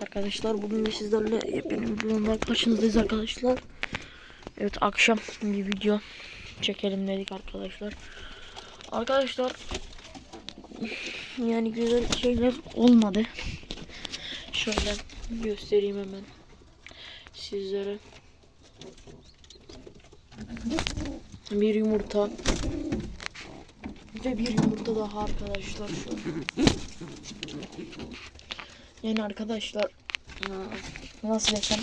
Arkadaşlar bugün de sizlerle yepyeni bir karşınızdayız arkadaşlar. Evet akşam bir video çekelim dedik arkadaşlar. Arkadaşlar yani güzel şeyler olmadı. Şöyle göstereyim hemen sizlere. Bir yumurta ve bir yumurta daha arkadaşlar. Şöyle. Yani arkadaşlar nasıl desem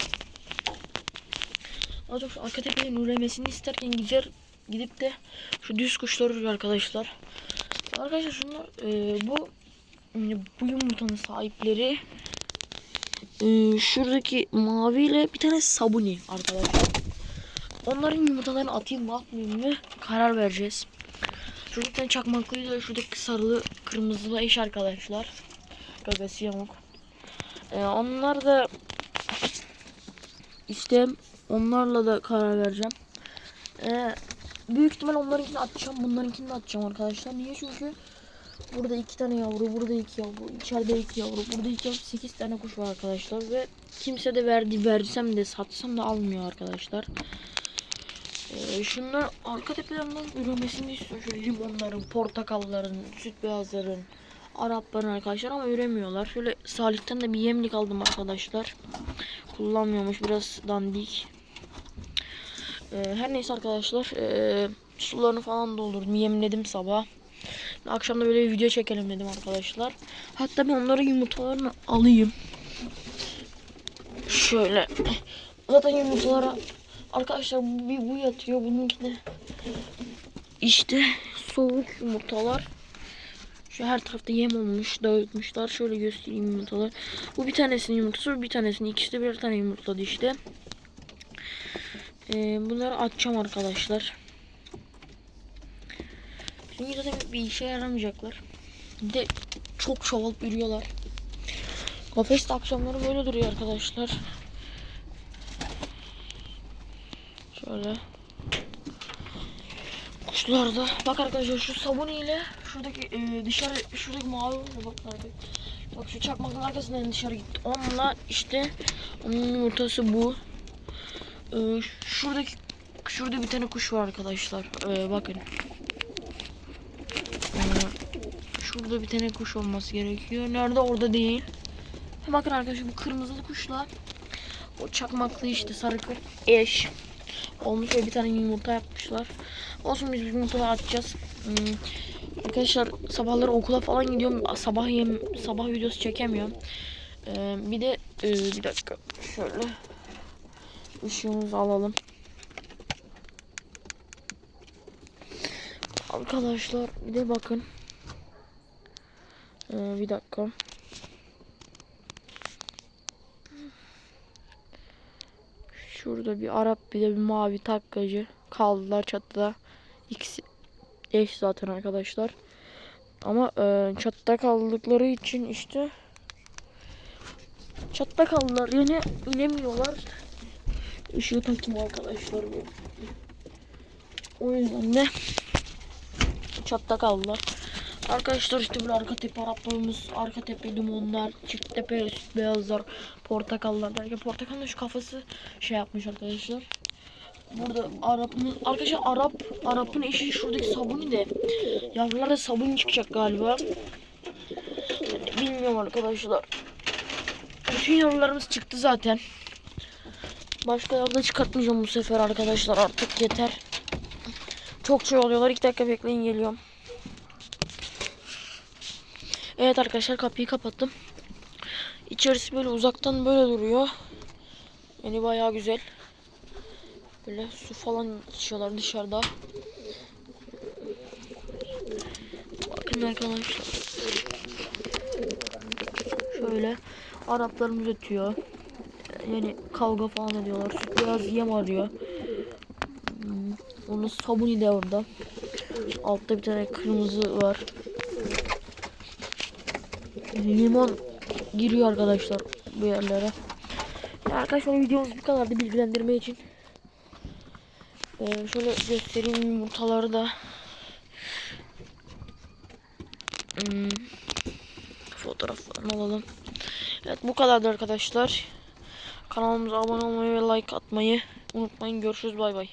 Az çok arka tepenin üremesini isterken gider gidip de şu düz kuşları vuruyor arkadaşlar. Arkadaşlar şunlar e, bu bu yumurtanın sahipleri e, şuradaki maviyle bir tane sabuni arkadaşlar. Onların yumurtalarını atayım mı atmayayım mı karar vereceğiz. Şurada bir tane çakmaklıyla şuradaki sarılı kırmızılı eş arkadaşlar. Gagası yamuk. Ee, onlar da işte onlarla da karar vereceğim. Ee, büyük ihtimal onlarınkini atacağım. Bunlarınkini de atacağım arkadaşlar. Niye? Çünkü burada iki tane yavru, burada iki yavru, içeride iki yavru, burada iki yavru, sekiz tane kuş var arkadaşlar ve kimse de verdi versem de satsam da almıyor arkadaşlar. Ee, şunlar arka tepelerinden üremesini istiyorum. Şöyle limonların, portakalların, süt beyazların, Arapların arkadaşlar ama üremiyorlar. Şöyle Salih'ten de bir yemlik aldım arkadaşlar. Kullanmıyormuş biraz dandik. Ee, her neyse arkadaşlar. ee, sularını falan doldurdum. Yemledim sabah. Akşam da böyle bir video çekelim dedim arkadaşlar. Hatta ben onların yumurtalarını alayım. Şöyle. Zaten yumurtalara arkadaşlar bir bu yatıyor. Bununki de işte soğuk yumurtalar. Şu her tarafta yem olmuş, dağıtmışlar. Şöyle göstereyim yumurtalar. Bu bir tanesinin yumurtası, bir tanesinin. İkisi de birer tane yumurtladı işte. Ee, bunları atacağım arkadaşlar. Çünkü zaten bir işe yaramayacaklar. Bir de çok çoğalıp yürüyorlar. Kafeste akşamları böyle duruyor arkadaşlar. Şöyle. Kuşlarda. Bak arkadaşlar şu sabun ile şuradaki e, dışarı şuradaki mavi bak nerede? Bak şu çakmakın arkasından dışarı gitti. Onunla işte onun yumurtası bu. E, şuradaki şurada bir tane kuş var arkadaşlar. E, bakın. E, şurada bir tane kuş olması gerekiyor. Nerede? Orada değil. Bakın arkadaşlar bu kırmızılı kuşla o çakmaklı işte sarı kır eş olmuş ve bir tane yumurta yapmışlar. Olsun biz yumurtaları atacağız. Hmm. Arkadaşlar sabahları okula falan gidiyorum. Sabah yem sabah videosu çekemiyorum. Ee, bir de e, bir dakika şöyle ışığımızı alalım. Arkadaşlar bir de bakın. Ee, bir dakika. Şurada bir Arap bir de bir mavi takkacı kaldılar çatıda. İkisi eş zaten arkadaşlar. Ama e, çatıda kaldıkları için işte çatıda kaldılar. Yani inemiyorlar. Işığı takayım arkadaşlar bu. O yüzden de çatıda kaldılar. Arkadaşlar işte böyle arka tepe Araplarımız, arka tepe limonlar, çift tepe beyazlar, portakallar. Belki portakalın şu kafası şey yapmış arkadaşlar. Burada Arap'ın arkadaşlar Arap Arap'ın eşi şuradaki sabuni de yavrulara sabun çıkacak galiba. Bilmiyorum arkadaşlar. Bütün yavrularımız çıktı zaten. Başka yavru çıkartmayacağım bu sefer arkadaşlar artık yeter. Çok şey oluyorlar. 2 dakika bekleyin geliyorum. Evet arkadaşlar kapıyı kapattım. İçerisi böyle uzaktan böyle duruyor. Yani bayağı güzel. Böyle su falan içiyorlar dışarıda. Bakın arkadaşlar. Şöyle Araplarımız ötüyor. Yani kavga falan ediyorlar. Süt biraz yem arıyor. Hmm, Onun sabuni de orada. Altta bir tane kırmızı var. Limon giriyor arkadaşlar bu yerlere. Arkadaşlar videomuz bu kadardı bilgilendirme için. Ee, şöyle göstereyim yumurtaları da. Hmm, fotoğraflarını alalım. Evet bu kadardı arkadaşlar. Kanalımıza abone olmayı ve like atmayı unutmayın. Görüşürüz bay bay.